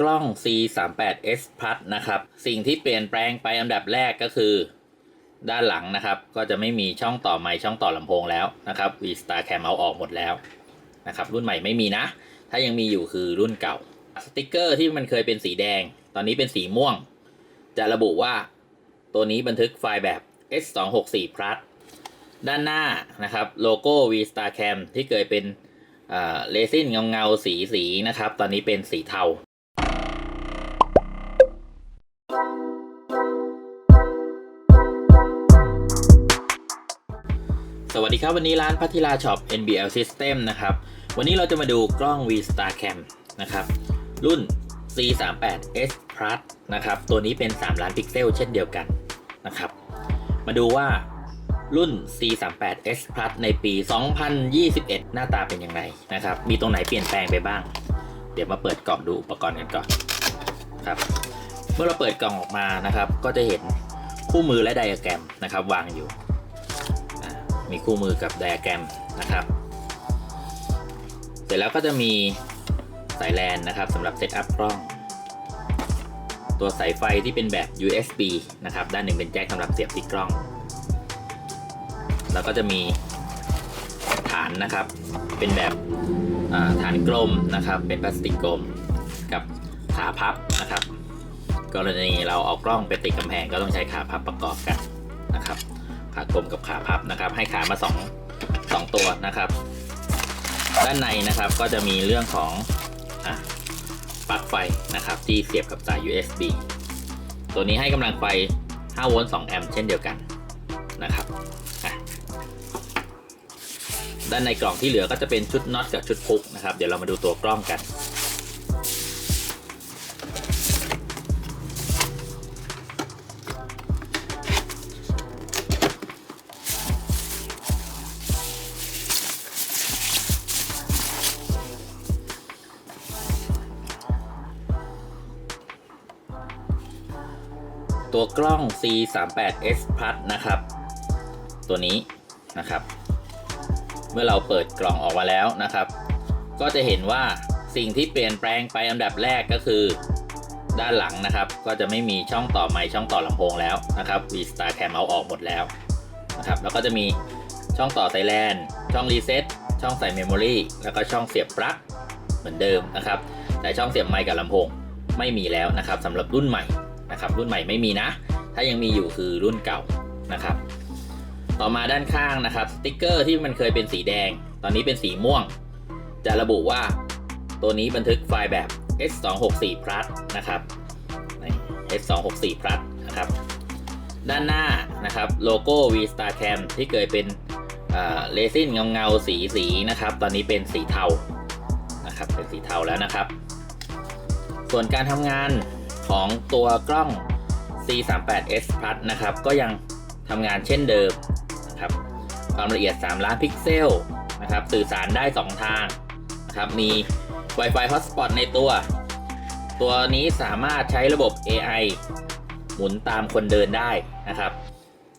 กล้อง C38S Plus นะครับ สิ่งที่เปลี่ยนแปลงไปอันดับแรกก็คือ ด้านหลังนะครับ ก็จะไม่มีช่องต่อไมค์ช่องต่อลำโพงแล้วนะครับ V Star Cam เอาออกหมดแล้วนะครับ รุ่นใหม่ไม่มีนะ ถ้ายังมีอยู่คือรุ่นเก่า สติกเกอร์ที่มันเคยเป็นสีแดง ตอนนี้เป็นสีม่วง จะระบุว่าตัวนี้บันทึกไฟล์แบบ S264 Plus ด้านหน้านะครับโลโก้ V Star Cam ที่เคยเป็นเรซินเงาเงาๆสีสีนะครับ ตอนนี้เป็นสีเทา สวัสดีครับ วันนี้ร้านพัทิลาช็อป NBL System นะครับ วันนี้เราจะมาดูกล้อง V Star Cam นะครับ รุ่น C38S Plus นะครับ ตัวนี้เป็น 3 ล้านพิกเซลเช่นเดียวกันนะครับ มาดูว่ารุ่น C38S Plus ในปี 2021 หน้าตาเป็นยังไงนะครับ มีตรงไหนเปลี่ยนแปลงไปบ้าง เดี๋ยวมาเปิดกล่องดูอุปกรณ์กันก่อนครับ เมื่อเราเปิดกล่องออกมานะครับ ก็จะเห็นคู่มือและไดอะแกรมนะครับวางอยู่ มีคู่มือกับไดอะแกรมนะครับ เสร็จแล้วก็จะมีสายแลนนะครับสำหรับเซตอัพกล้อง ตัวสายไฟที่เป็นแบบ USB นะครับ ด้านหนึ่งเป็นแจ็คสำหรับเสียบที่กล้อง แล้วก็จะมีฐานนะครับ เป็นแบบฐานกลมนะครับ เป็นพลาสติกกลมกับขาพับนะครับ กรณีเราเอากล้องไปติดกำแพงก็ต้องใช้ขาพับประกอบกันนะครับ ขากลมกับขาพับนะครับ ให้ขามาสองสองตัวนะครับ ด้านในนะครับก็จะมีเรื่องของอปลั๊กไฟนะครับที่เสียบกับสาย USB ตัวนี้ให้กำลังไฟ 5 โวลต์ 2 แอมป์เช่นเดียวกันนะครับด้านในกล่องที่เหลือก็จะเป็นชุดน็อตกับชุดพุกนะครับ เดี๋ยวเรามาดูตัวกล้องกัน ตัวกล้อง C38S Plus นะครับ ตัวนี้นะครับ เมื่อเราเปิดกล่องออกมาแล้วนะครับ ก็จะเห็นว่าสิ่งที่เปลี่ยนแปลงไปอันดับแรกก็คือ ด้านหลังนะครับ ก็จะไม่มีช่องต่อไมค์ช่องต่อลำโพงแล้วนะครับ V Star Cam เอาออกหมดแล้วนะครับแล้วก็จะมีช่องต่อสายแลนช่องรีเซ็ตช่องใส่เมมโมรีแล้วก็ช่องเสียบปลั๊กเหมือนเดิมนะครับ แต่ช่องเสียบไมค์กับลำโพงไม่มีแล้วนะครับสำหรับรุ่นใหม่ นะครับ รุ่นใหม่ไม่มีนะ ถ้ายังมีอยู่คือรุ่นเก่านะครับ ต่อมาด้านข้างนะครับสติกเกอร์ที่มันเคยเป็นสีแดง ตอนนี้เป็นสีม่วง จะระบุว่าตัวนี้บันทึกไฟล์แบบ S264 Plus นะครับ S264 Plus นะครับด้านหน้านะครับโลโก้ V Star Cam ที่เคยเป็นเรซินเงาเงาๆสีสีๆนะครับ ตอนนี้เป็นสีเทานะครับเป็นสีเทาแล้วนะครับ ส่วนการทำงาน ของตัวกล้อง C38S Plus นะครับ ก็ยังทำงานเช่นเดิมนะครับ ความละเอียด 3 ล้านพิกเซลนะครับ สื่อสารได้ 2 ทางนะครับ มี Wi-Fi Hotspot ในตัว ตัวนี้สามารถใช้ระบบ AI หมุนตามคนเดินได้นะครับ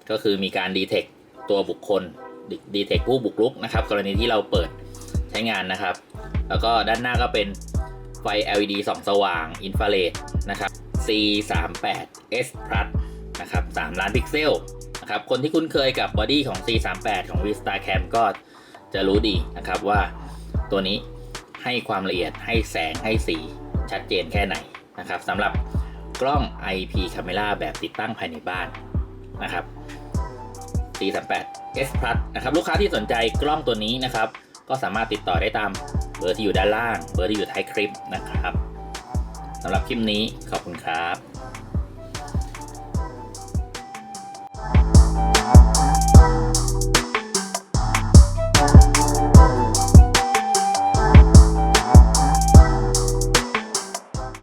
ก็คือมีการ detect ตัวบุคคล detect ผู้บุกรุกนะครับ กรณีที่เราเปิดใช้งานนะครับ แล้วก็ด้านหน้าก็เป็น ไฟ LED ส่องสว่างอินฟราเรดนะครับ C38S Plus นะครับ 3 ล้านพิกเซลนะครับ คนที่คุ้นเคยกับบอดี้ของ C38 ของ Vista Cam ก็จะรู้ดีนะครับว่าตัวนี้ให้ความละเอียดให้แสงให้สีชัดเจนแค่ไหนนะครับสำหรับกล้อง IP Camera แบบติดตั้งภายในบ้านนะครับ C38S Plus นะครับ ลูกค้าที่สนใจกล้องตัวนี้นะครับ ก็สามารถติดต่อได้ตาม เบอร์ที่อยู่ด้านล่าง เบอร์ที่อยู่ท้ายคลิปนะครับสำหรับคลิปนี้ขอบคุณครับ